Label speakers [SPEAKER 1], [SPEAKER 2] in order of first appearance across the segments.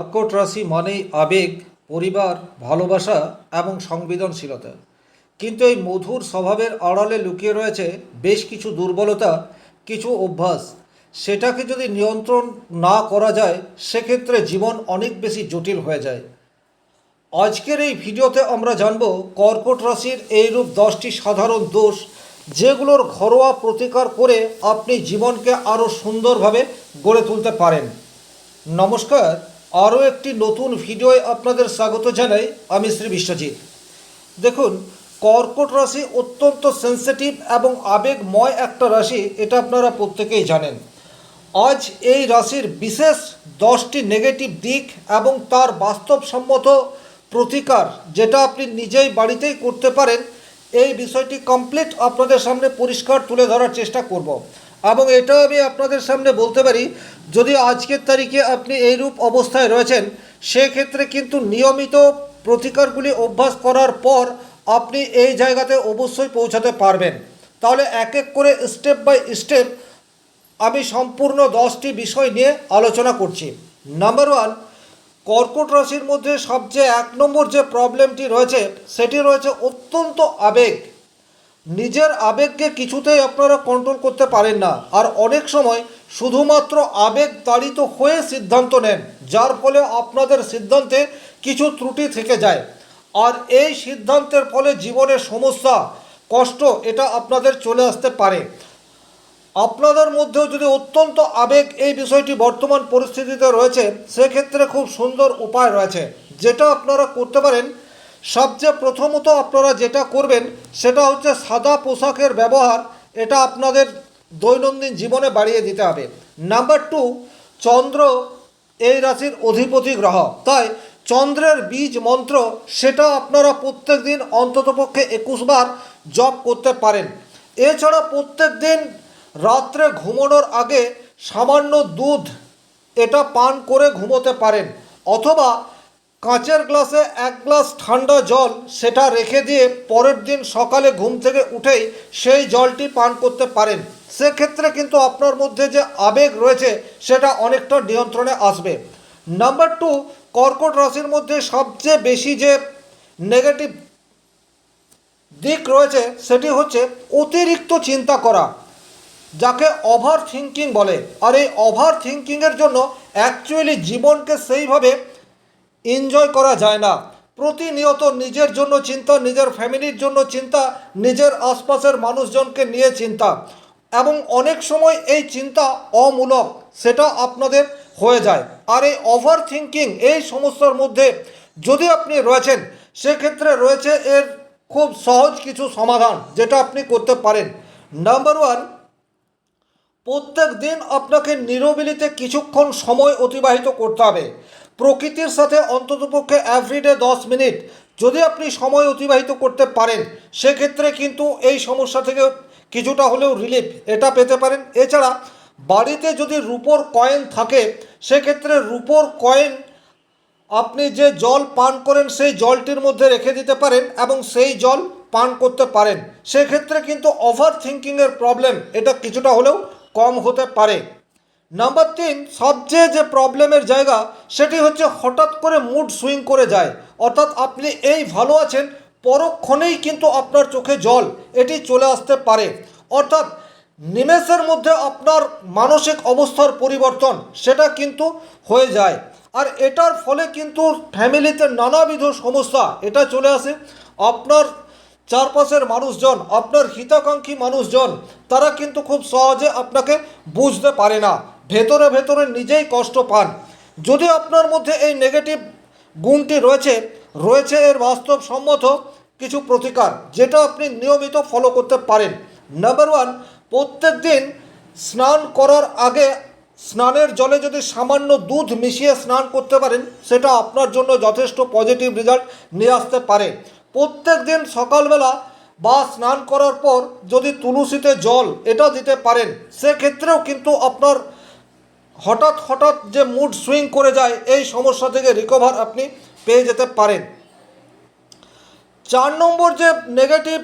[SPEAKER 1] কর্কট রাশি মানেই আবেগ, পরিবার, ভালোবাসা এবং সংবেদনশীলতা। কিন্তু এই মধুর স্বভাবের আড়ালে লুকিয়ে রয়েছে বেশ কিছু দুর্বলতা, কিছু অভ্যাস। সেটাকে যদি নিয়ন্ত্রণ না করা যায়, সেক্ষেত্রে জীবন অনেক বেশি জটিল হয়ে যায়। আজকের এই ভিডিওতে আমরা জানব কর্কট রাশির এইরূপ দশটি সাধারণ দোষ, যেগুলোর ঘরোয়া প্রতিকার করে আপনি জীবনকে আরও সুন্দরভাবে গড়ে তুলতে পারেন। নমস্কার। আরও একটি নতুন ভিডিওয় আপনাদের স্বাগত জানাই আমি শ্রী বিশ্বজিৎ। দেখুন, কর্কট রাশি অত্যন্ত সেন্সিটিভ এবং আবেগময় একটা রাশি, এটা আপনারা প্রত্যেকেই জানেন। আজ এই রাশির বিশেষ দশটি নেগেটিভ দিক এবং তার বাস্তবসম্মত প্রতিকার যেটা আপনি নিজেই বাড়িতেই করতে পারেন, এই বিষয়টি কমপ্লিট আপনাদের সামনে পরিষ্কার তুলে ধরার চেষ্টা করব। এবং এটাও আমি আপনাদের সামনে বলতে পারি, যদি আজকের তারিখে আপনি এইরূপ অবস্থায় রয়েছেন, সেক্ষেত্রে কিন্তু নিয়মিত প্রতিকারগুলি অভ্যাস করার পর আপনি এই জায়গাতে অবশ্যই পৌঁছাতে পারবেন। তাহলে এক এক করে স্টেপ বাই স্টেপ আমি সম্পূর্ণ দশটি বিষয় নিয়ে আলোচনা করছি। নাম্বার ওয়ান, কর্কট রাশির মধ্যে সবচেয়ে এক নম্বর যে প্রবলেমটি রয়েছে, সেটি রয়েছে অত্যন্ত আবেগ। নিজের আবেগকে কিছুতেই আপনারা কন্ট্রোল করতে পারেন না। আর অনেক সময় শুধুমাত্র আবেগ তাড়িত হয়ে সিদ্ধান্ত নেন, যার ফলে আপনাদের সিদ্ধান্তে কিছু ত্রুটি থেকে যায়। আর এই সিদ্ধান্তের ফলে জীবনের সমস্যা, কষ্ট, এটা আপনাদের চলে আসতে পারে। আপনাদের মধ্যেও যদি অত্যন্ত আবেগ এই বিষয়টি বর্তমান পরিস্থিতিতে রয়েছে, সেক্ষেত্রে খুব সুন্দর উপায় রয়েছে, যেটা আপনারা করতে পারেন সবচেয়ে প্রথমত আপনারা যেটা করবেন, সেটা হচ্ছে সাদা পোশাকের ব্যবহার, এটা আপনাদের দৈনন্দিন জীবনে বাড়িয়ে দিতে হবে। নাম্বার টু, চন্দ্র এই রাশির অধিপতি গ্রহ। তাই চন্দ্রের বীজ মন্ত্র, সেটা আপনারা প্রত্যেক দিন অন্ততপক্ষে একুশ বার জপ করতে পারেন। এছাড়া প্রত্যেক দিন রাত্রে ঘুমানোর আগে সামান্য দুধ, এটা পান করে ঘুমোতে পারেন। অথবা কাঁচের গ্লাসে এক গ্লাস ঠান্ডা জল সেটা রেখে দিয়ে পরের দিন সকালে ঘুম থেকে উঠেই সেই জলটি পান করতে পারেন। সেক্ষেত্রে কিন্তু আপনার মধ্যে যে আবেগ রয়েছে সেটা অনেকটা নিয়ন্ত্রণে আসবে। নাম্বার টু, কর্কট রাশির মধ্যে সবচেয়ে বেশি যে নেগেটিভ দিক রয়েছে সেটি হচ্ছে অতিরিক্ত চিন্তা করা, যাকে ওভার থিঙ্কিং বলে। আর এই ওভার থিঙ্কিংয়ের জন্য অ্যাকচুয়ালি জীবনকে সেইভাবে এনজয় করা যায় না। প্রতিনিয়ত নিজের জন্য চিন্তা, নিজের ফ্যামিলির জন্য চিন্তা, নিজের আশপাশের মানুষজনকে নিয়ে চিন্তা। এবং অনেক সময় এই চিন্তা অমূলক, সেটা আপনাদের হয়ে যায়। আর এই ওভার থিঙ্কিং এই সমস্যার মধ্যে যদি আপনি রয়েছেন, সেক্ষেত্রে রয়েছে এর খুব সহজ কিছু সমাধান, যেটা আপনি করতে পারেন। নাম্বার ওয়ান প্রত্যেক দিন আপনাকে নিরবিলিতে কিছুক্ষণ সময় অতিবাহিত করতে হবে। প্রকৃতির সাথে অন্ততপক্ষে এভরিডে দশ মিনিট যদি আপনি সময় অতিবাহিত করতে পারেন, সেক্ষেত্রে কিন্তু এই সমস্যা থেকে কিছুটা হলেও রিলিফ এটা পেতে পারেন। এছাড়া বাড়িতে যদি রুপোর কয়েন থাকে, সেক্ষেত্রে রুপোর কয়েন আপনি যে জল পান করেন, সেই জলটির মধ্যে রেখে দিতে পারেন এবং সেই জল পান করতে পারেন। সেক্ষেত্রে কিন্তু ওভার থিঙ্কিংয়ের প্রবলেম এটা কিছুটা হলেও কম হতে পারে। নাম্বার তিন, সবচেয়ে যে প্রবলেমের জায়গা, সেটি হচ্ছে হঠাৎ করে মুড সুইং করে যায়। অর্থাৎ আপনি এই ভালো আছেন, পরক্ষণেই কিন্তু আপনার চোখে জল, এটি চলে আসতে পারে। অর্থাৎ নিমেষের মধ্যে আপনার মানসিক অবস্থার পরিবর্তন, সেটা কিন্তু হয়ে যায়। আর এটার ফলে কিন্তু ফ্যামিলিতে নানাবিধ সমস্যা, এটা চলে আসে। আপনার চারপাশের মানুষজন, আপনার হিতাকাঙ্ক্ষী মানুষজন, তারা কিন্তু খুব সহজে আপনাকে বুঝতে পারে না। ভেতরে ভেতরে নিজেই কষ্ট পান। যদি আপনার মধ্যে এই নেগেটিভ গুণটি রয়েছে রয়েছে এর বাস্তবসম্মত কিছু প্রতিকার, যেটা আপনি নিয়মিত ফলো করতে পারেন। নাম্বার ওয়ান প্রত্যেক দিন স্নান করার আগে স্নানের জলে যদি সামান্য দুধ মিশিয়ে স্নান করতে পারেন, সেটা আপনার জন্য যথেষ্ট পজিটিভ রেজাল্ট নিয়ে আসতে পারে। প্রত্যেক দিন সকালবেলা বা স্নান করার পর যদি তুলসীতে জল এটা দিতে পারেন, সেক্ষেত্রেও কিন্তু আপনার হঠাৎ হঠাৎ যে মুড সুইং করে যায়, এই সমস্যা থেকে রিকভার আপনি পেয়ে যেতে পারেন। চার নম্বর যে নেগেটিভ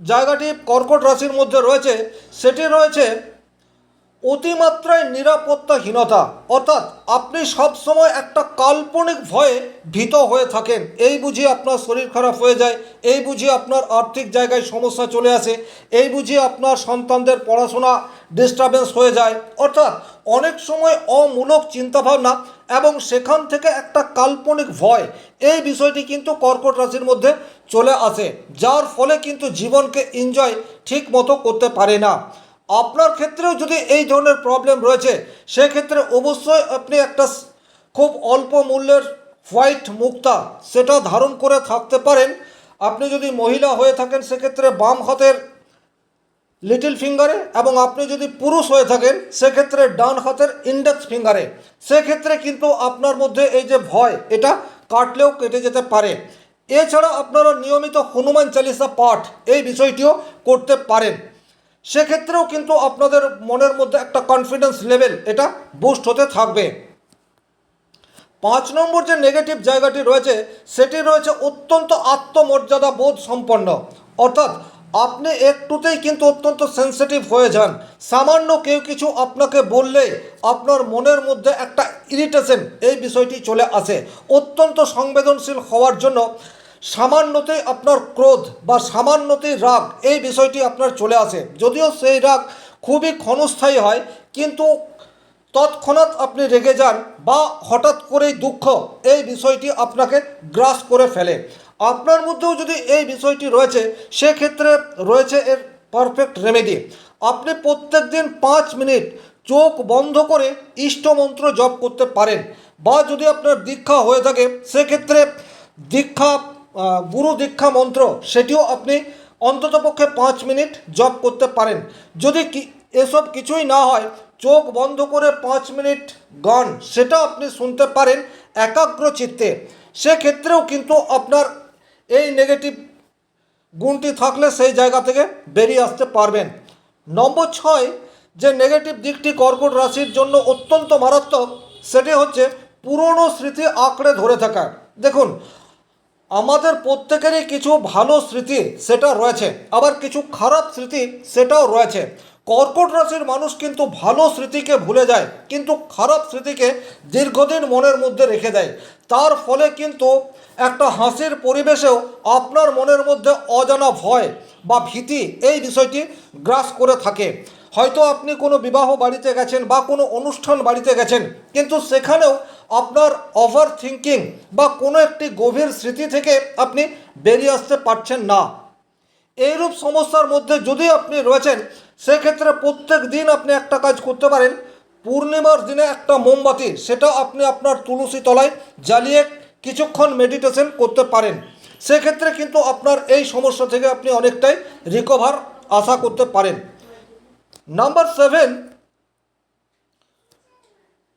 [SPEAKER 1] জায়গাটি কর্কট রাশির মধ্যে রয়েছে, সেটি রয়েছে অতিমাত্রায় নিরাপত্তাহীনতা। অর্থাৎ আপনি সবসময় একটা কাল্পনিক ভয়ে ভীত হয়ে থাকেন। এই বুঝি আপনার শরীর খারাপ হয়ে যায়, এই বুঝি আপনার আর্থিক জায়গায় সমস্যা চলে আসে, এই বুঝি আপনার সন্তানদের পড়াশোনা ডিস্টারবেন্স হয়ে যায়। অর্থাৎ অনেক সময় অমূলক চিন্তাভাবনা এবং সেখান থেকে একটা কাল্পনিক ভয়, এই বিষয়টি কিন্তু কর্কট রাশির মধ্যে চলে আসে, যার ফলে কিন্তু জীবনকে এনজয় ঠিক মতো করতে পারে না। আপনার ক্ষেত্রেও যদি এই ধরনের প্রবলেম রয়েছে, সেক্ষেত্রে অবশ্যই আপনি একটা খুব অল্প মূল্যের হোয়াইট মুক্তা সেটা ধারণ করে থাকতে পারেন। আপনি যদি মহিলা হয়ে থাকেন, সেক্ষেত্রে বাম হাতের লিটল ফিঙ্গারে এবং আপনি যদি পুরুষ হয়ে থাকেন, সেক্ষেত্রে ডান হাতের ইন্ডেক্স ফিঙ্গারে সেক্ষেত্রে কিন্তু আপনার মধ্যে এই যে ভয়, এটা কাটলেও কেটে যেতে পারে। এছাড়া আপনারা নিয়মিত হনুমান চালিসা পাঠ এই বিষয়টিও করতে পারেন। সেক্ষেত্রেও কিন্তু আপনাদের মনের মধ্যে একটা কনফিডেন্স লেভেল এটা বুস্ট হতে থাকবে। পাঁচ নম্বর যে নেগেটিভ জায়গাটি রয়েছে, সেটি রয়েছে অত্যন্ত আত্মমর্যাদা বোধ সম্পন্ন। অর্থাৎ আপনি একটুতেই কিন্তু অত্যন্ত সেন্সিটিভ হয়ে যান। সামান্য কেউ কিছু আপনাকে বললে আপনার মনের মধ্যে একটা ইরিটেশন এই বিষয়টি চলে আসে। অত্যন্ত সংবেদনশীল হওয়ার জন্য সামান্যতেই আপনার ক্রোধ বা সামান্যতেই রাগ, এই বিষয়টি আপনার চলে আসে। যদিও সেই রাগ খুবই ক্ষণস্থায়ী হয়, কিন্তু তৎক্ষণাৎ আপনি রেগে যান বা হঠাৎ করেই দুঃখ, এই বিষয়টি আপনাকে গ্রাস করে ফেলে। আপনার মধ্যেও যদি এই বিষয়টি রয়েছে, সেক্ষেত্রে রয়েছে এর পারফেক্ট রেমেডি আপনি প্রত্যেক দিন পাঁচ মিনিট চোখ বন্ধ করে ইষ্টমন্ত্র জপ করতে পারেন, বা যদি আপনার দীক্ষা হয়ে থাকে, সেক্ষেত্রে দীক্ষা গুরু দীক্ষা মন্ত্র, সেটিও আপনি অন্ততপক্ষে পাঁচ মিনিট জপ করতে পারেন। যদি কি, এসব কিছুই না হয়, চোখ বন্ধ করে পাঁচ মিনিট গান, সেটা আপনি শুনতে পারেন একাগ্র চিত্তে। সেক্ষেত্রেও কিন্তু আপনার এই নেগেটিভ গুণটি থাকলে সেই জায়গা থেকে বেরিয়ে আসতে পারবেন। নম্বর ছয়, যে নেগেটিভ দিকটি কর্কট রাশির জন্য অত্যন্ত মারাত্মক, সেটি হচ্ছে পুরনো স্মৃতি আঁকড়ে ধরে থাকা। দেখুন আমাদের প্রত্যেকেরই কিছু ভালো স্মৃতি সেটা রয়েছে। আবার কিছু খারাপ স্মৃতি সেটাও রয়েছে। কর্কট রাশির মানুষ কিন্তু ভালো স্মৃতিকে ভুলে যায়, কিন্তু খারাপ স্মৃতিকে দীর্ঘদিন মনের মধ্যে রেখে দেয়। তার ফলে কিন্তু একটা হাসির পরিবেশেও আপনার মনের মধ্যে অজানা ভয় বা ভীতি এই বিষয়টি গ্রাস করে থাকে। হয়তো আপনি কোনো বিবাহ বাড়িতে গেছেন বা কোনো অনুষ্ঠান বাড়িতে গেছেন, কিন্তু সেখানেও আপনার ওভার থিঙ্কিং বা কোনো একটি গভীর স্মৃতি থেকে আপনি বেরিয়ে আসতে পারছেন না। এইরূপ সমস্যার মধ্যে যদি আপনি রয়েছেন, সেক্ষেত্রে প্রত্যেক দিন আপনি একটা কাজ করতে পারেন। পূর্ণিমার দিনে একটা মোমবাতি, সেটা আপনি আপনার তুলসী তলায় জ্বালিয়ে কিছুক্ষণ মেডিটেশন করতে পারেন। সেক্ষেত্রে কিন্তু আপনার এই সমস্যা থেকে আপনি অনেকটাই রিকভার আশা করতে পারেন। নাম্বার সেভেন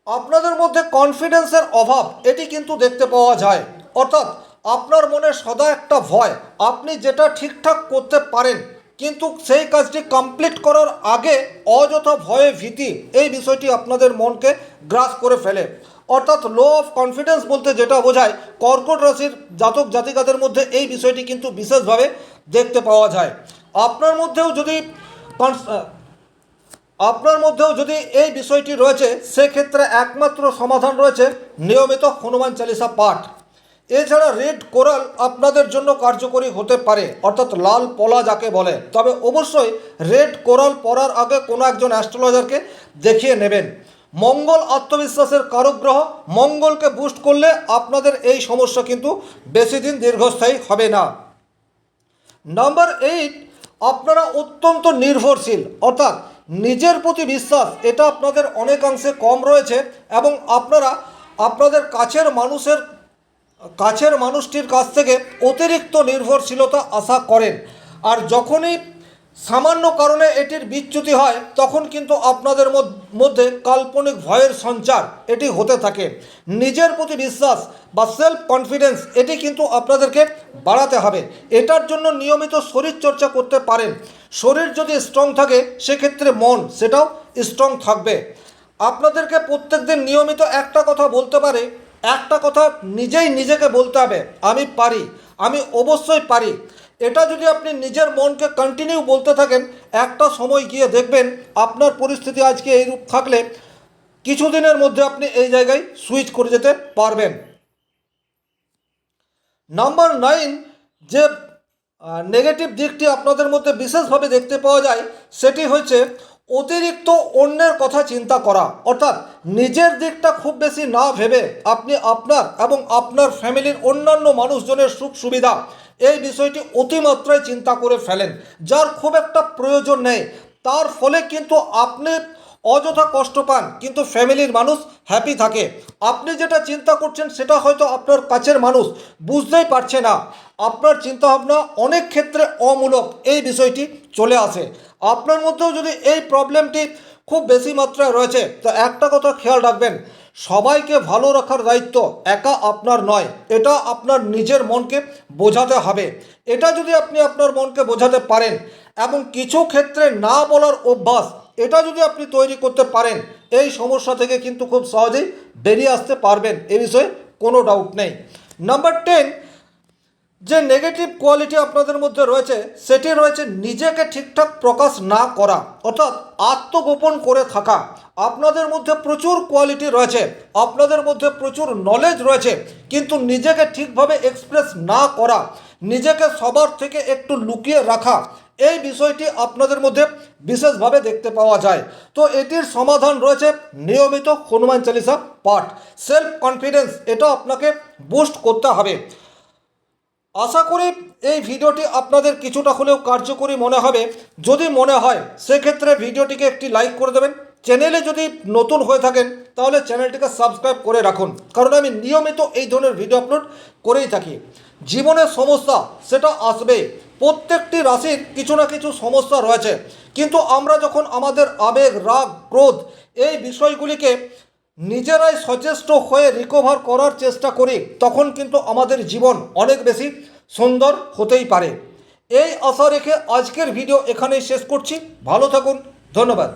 [SPEAKER 1] আপনাদের মধ্যে কনফিডেন্সের অভাব, এটি কিন্তু দেখতে পাওয়া যায়। অর্থাৎ, আপনার মনে সদা একটা ভয়, আপনি যেটা ঠিকঠাক করতে পারেন, কিন্তু সেই কাজটি কমপ্লিট করার আগে অযথা ভয়ে ভীতি, এই বিষয়টি আপনাদের মনকে গ্রাস করে ফেলে। অর্থাৎ লো অফ কনফিডেন্স বলতে যেটা বোঝায়, কর্কট রাশির জাতক জাতিকাদের মধ্যে এই বিষয়টি কিন্তু বিশেষভাবে দেখতে পাওয়া যায়। আপনার মধ্যেও যদি আপনার মধ্যেও যদি এই বিষয়টি রয়েছে, সেক্ষেত্রে একমাত্র সমাধান রয়েছে নিয়মিত হনুমান চালিসা পাঠ। এছাড়া রেড কোরাল আপনাদের জন্য কার্যকরী হতে পারে, অর্থাৎ লাল পলা যাকে বলে। তবে অবশ্যই রেড কোরাল পরার আগে কোনো একজন অ্যাস্ট্রোলজারকে দেখিয়ে নেবেন। মঙ্গল আত্মবিশ্বাসের কারক গ্রহ মঙ্গলকে বুস্ট করলে আপনাদের এই সমস্যা কিন্তু বেশি দিন দীর্ঘস্থায়ী হবে না। নাম্বার এইট, আপনারা অত্যন্ত নির্ভরশীল, অর্থাৎ নিজের প্রতি বিশ্বাস, এটা আপনাদের অনেকাংশে কম রয়েছে এবং আপনারা আপনাদের কাছের মানুষের, কাছের মানুষটির কাছ থেকে অতিরিক্ত নির্ভরশীলতা আশা করেন। আর যখনই সামান্য কারণে এটির বিচ্যুতি হয়, তখন কিন্তু আপনাদের মধ্যে কাল্পনিক ভয়ের সঞ্চার এটি হতে থাকে। নিজের প্রতি বিশ্বাস বা সেলফ কনফিডেন্স এটি কিন্তু আপনাদেরকে বাড়াতে হবে। এটার জন্য নিয়মিত শরীরচর্চা করতে পারেন। শরীর যদি স্ট্রং থাকে, সেক্ষেত্রে মন সেটাও স্ট্রং থাকবে। আপনাদেরকে প্রত্যেকদিন নিয়মিত একটা কথা বলতে পারে, একটা কথা নিজেই নিজেকে বলতে হবে, আমি পারি, আমি অবশ্যই পারি। এটা যদি আপনি নিজের মনকে কন্টিনিউ বলতে থাকেন, একটা সময় গিয়ে দেখবেন আপনার পরিস্থিতি আজকে এইরূপ থাকলে কিছুদিনের মধ্যে আপনি এই জায়গায় সুইচ করে যেতে পারবেন। নাম্বার নাইন যে নেগেটিভ দিকটি আপনাদের মধ্যে বিশেষভাবে দেখতে পাওয়া যায়, সেটি হচ্ছে অতিরিক্ত অন্যের কথা চিন্তা করা। অর্থাৎ নিজের দিকটা খুব বেশি না ভেবে আপনি আপনার এবং আপনার ফ্যামিলির অন্যান্য মানুষজনের সুখ সুবিধা এই বিষয়টি অতিমাত্রায় চিন্তা করে ফেলেন, যার খুব একটা প্রয়োজন নেই। তার ফলে কিন্তু আপনি অযথা কষ্ট পান, কিন্তু ফ্যামিলির মানুষ হ্যাপি থাকে। আপনি যেটা চিন্তা করছেন সেটা হয়তো আপনার কাছের মানুষ, বুঝতেই পারছে না। আপনার চিন্তাভাবনা অনেক ক্ষেত্রে অমূলক, এই বিষয়টি চলে আসে। আপনার মধ্যেও যদি এই প্রবলেমটি খুব বেশি মাত্রায় রয়েছে, তো একটা কথা খেয়াল রাখবেন সবাইকে ভালো রাখার দায়িত্ব একা আপনার নয়, এটা আপনার নিজের মনকে বোঝাতে হবে। এটা যদি আপনি আপনার মনকে বোঝাতে পারেন এবং কিছু ক্ষেত্রে না বলার অভ্যাস এটা যদি আপনি তৈরি করতে পারেন, এই সমস্যা থেকে কিন্তু খুব সহজেই বেরিয়ে আসতে পারবেন, এ বিষয়ে কোনো ডাউট নেই। নাম্বার টেন যে নেগেটিভ কোয়ালিটি আপনাদের মধ্যে রয়েছে, সেটি রয়েছে নিজেকে ঠিকঠাক প্রকাশ না করা, অর্থাৎ আত্মগোপন করে থাকা। আপনাদের মধ্যে প্রচুর কোয়ালিটি রয়েছে, আপনাদের মধ্যে প্রচুর নলেজ রয়েছে, কিন্তু নিজেকে ঠিকভাবে এক্সপ্রেস না করা, নিজেকে সবার থেকে একটু লুকিয়ে রাখা, এই বিষয়টি আপনাদের মধ্যে বিশেষভাবে দেখতে পাওয়া যায়। তো এটির সমাধান রয়েছে নিয়মিত হনুমান চালিসা পাঠ। সেলফ কনফিডেন্স এটা আপনাকে বুস্ট করতে হবে। আশা করি এই ভিডিওটি আপনাদের কিছুটা হলেও কার্যকরী মনে হবে। যদি মনে হয়, সেক্ষেত্রে ভিডিওটিকে একটি লাইক করে দেবেন। চ্যানেলে যদি নতুন হয়ে থাকেন, তাহলে চ্যানেলটিকে সাবস্ক্রাইব করে রাখুন। কারণ আমি নিয়মিত এই ধরনের ভিডিও আপলোড করেই থাকি। জীবনের সমস্যা, সেটা আসবে। প্রত্যেকটি রাশির কিছু না কিছু সমস্যা রয়েছে। কিন্তু আমরা যখন আমাদের আবেগ, রাগ, ক্রোধ এই বিষয়গুলিকে নিজেরাই সচেষ্ট হয়ে রিকভার করার চেষ্টা করি, তখন কিন্তু আমাদের জীবন অনেক বেশি সুন্দর হতেই পারে। এই আশা রেখে আজকের ভিডিও এখানেই শেষ করছি। ভালো থাকুন, ধন্যবাদ।